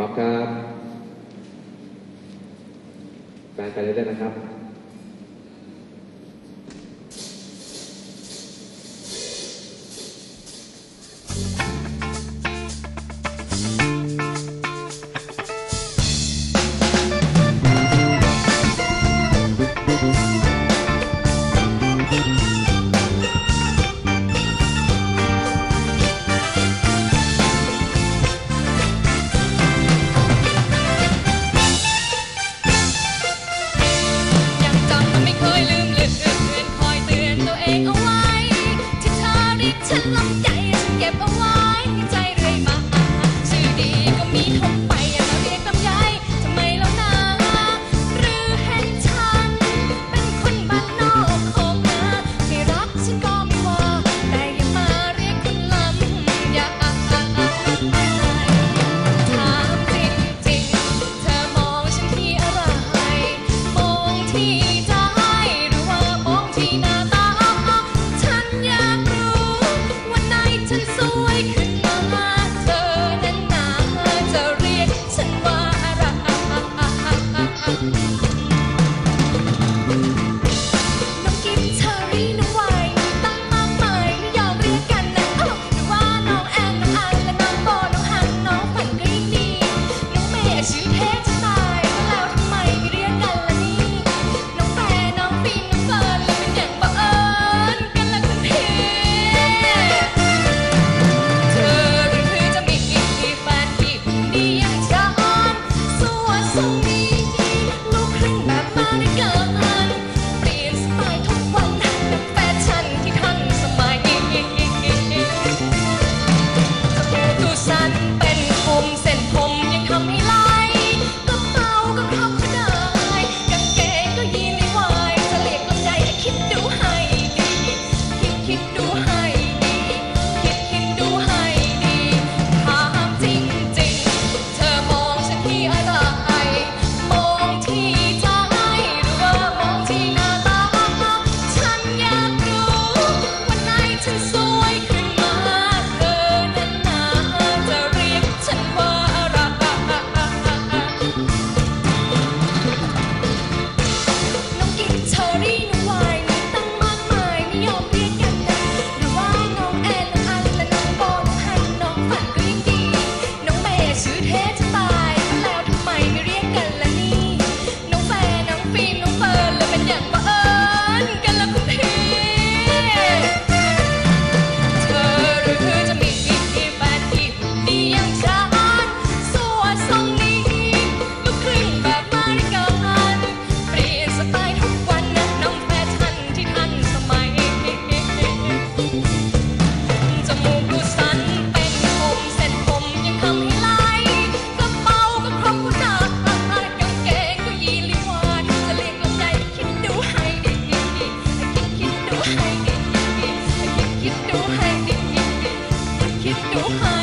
พร้อมครับแบนไปเรื่อยๆนะครับ do high, keep do high.